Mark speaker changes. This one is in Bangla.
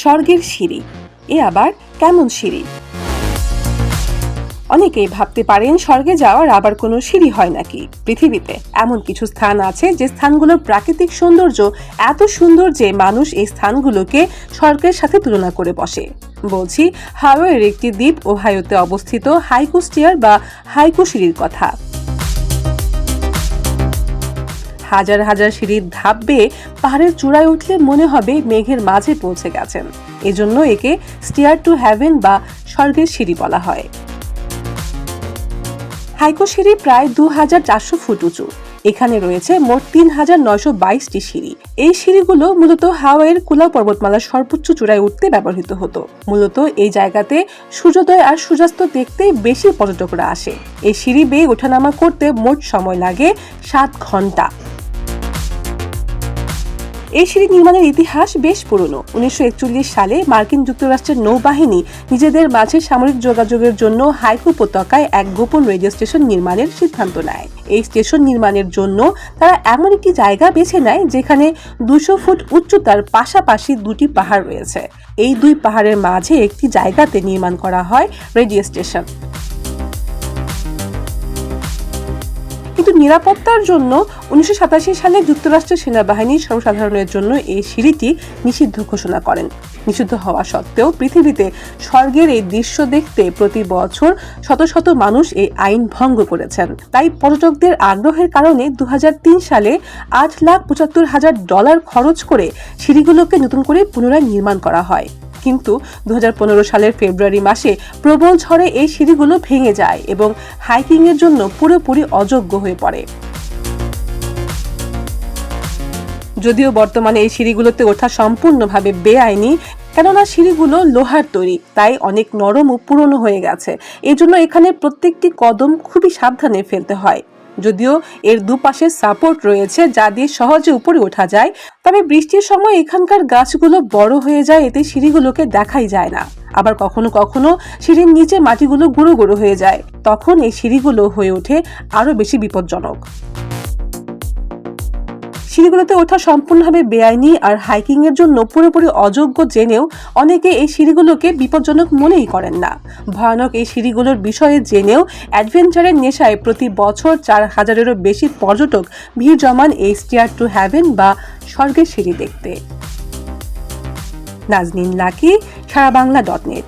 Speaker 1: স্বর্গের সিঁড়ি। এ আবার কেমন সিঁড়ি? অনেকেই ভাবতে পারেন স্বর্গে যাওয়ার আবার কোনো সিঁড়ি হয় নাকি। পৃথিবীতে এমন কিছু স্থান আছে যে স্থানগুলোর প্রাকৃতিক সৌন্দর্য এত সুন্দর যে মানুষ এই স্থানগুলোকে স্বর্গের সাথে তুলনা করে বসে। বলছি, হাওয়ের একটি দ্বীপ ওহাইওতে অবস্থিত হাইকু স্টিয়ার বা হাইকু সিঁড়ির কথা। হাজার হাজার সিঁড়ির ধাপ বেয়ে পাহাড়ের চূড়ায় উঠলে মনে হবে মেঘের মাঝে পৌঁছে গেছেন। এজন্য একে স্টিয়ার টু হ্যাভেন বা স্বর্গের সিঁড়ি বলা হয়। হাইকো সিঁড়ি প্রায় দু হাজার চারশো ফুট উঁচু। এখানে রয়েছে মোট তিন হাজার নয়শো বাইশটি সিঁড়ি। এই সিঁড়িগুলো মূলত হাওয়াইয়ের কুলা পর্বতমালার সর্বোচ্চ চূড়ায় উঠতে ব্যবহৃত হতো। মূলত এই জায়গাতে সূর্যোদয় আর সূর্যাস্ত দেখতে বেশি পর্যটকরা আসে। এই সিঁড়ি বেয়ে ওঠানামা করতে মোট সময় লাগে সাত ঘণ্টা এই সিঁড়ি নির্মাণের ইতিহাস বেশ পুরনো। উনিশশো একচল্লিশ সালে মার্কিন যুক্তরাষ্ট্রের নৌবাহিনী নিজেদের মাঝে সামরিক যোগাযোগের জন্য হাইকু উপত্যকায় এক গোপন রেডিও স্টেশন নির্মাণের সিদ্ধান্ত নেয়। এই স্টেশন নির্মাণের জন্য তারা এমন একটি জায়গা বেছে নেয় যেখানে দুশো ফুট উচ্চতার পাশাপাশি দুটি পাহাড় রয়েছে। এই দুই পাহাড়ের মাঝে একটি জায়গাতে নির্মাণ করা হয় রেডিও স্টেশন। কিন্তু নিরাপত্তার জন্য উনিশশো সাতাশি সালে যুক্তরাষ্ট্রের সেনাবাহিনী সর্বসাধারণের জন্য এই সিঁড়িটি নিষিদ্ধ ঘোষণা করেন। নিষিদ্ধ হওয়া সত্ত্বেও পৃথিবীতে স্বর্গের এই দৃশ্য দেখতে প্রতি বছর শত শত মানুষ এই আইন ভঙ্গ করেছেন। তাই পর্যটকদের আগ্রহের কারণে দু হাজার তিন সালে আট লাখ পঁচাত্তর হাজার ডলার খরচ করে সিঁড়িগুলোকে নতুন করে পুনরায় নির্মাণ করা হয়। কিন্তু দু হাজার পনেরো সালের ফেব্রুয়ারি মাসে প্রবল ঝড়ে এই সিঁড়িগুলো ভেঙে যায় এবং হাইকিং এর জন্য পুরোপুরি অযোগ্য হয়ে পড়ে। যদিও বর্তমানে এই সিঁড়িগুলোতে ওঠা সম্পূর্ণভাবে বেআইনি, কেননা সিঁড়িগুলো লোহার তৈরি, তাই অনেক নরম ও পুরনো হয়ে গেছে। এজন্য এখানে প্রত্যেকটি কদম খুবই সাবধানে ফেলতে হয়। যদিও এর দুপাশে সাপোর্ট রয়েছে যা দিয়ে সহজে উপরে ওঠা যায়। তবে বৃষ্টির সময় এখানকার গাছগুলো বড় হয়ে যায়, এতে সিঁড়িগুলোকে দেখাই যায় না। আবার কখনো কখনো সিঁড়ির নিচে মাটিগুলো গুঁড়ো গুঁড়ো হয়ে যায়। তখন এই সিঁড়িগুলো হয়ে ওঠে আরও বেশি বিপজ্জনক। সিঁড়িগুলোতে ওঠা সম্পূর্ণভাবে বেআইনি আর হাইকিং এর জন্য পুরোপুরি অযোগ্য জেনেও অনেকে এই সিঁড়িগুলোকে বিপজ্জনক মনেই করেন না। ভয়ানক এই সিঁড়িগুলোর বিষয়ে জেনেও অ্যাডভেঞ্চারের নেশায় প্রতি বছর চার হাজারেরও বেশি পর্যটক ভিড় জমান এই স্টিয়ার টু হ্যাভেন বা স্বর্গের সিঁড়ি দেখতে। Nazneen Lucky, Sara Bangla dot net.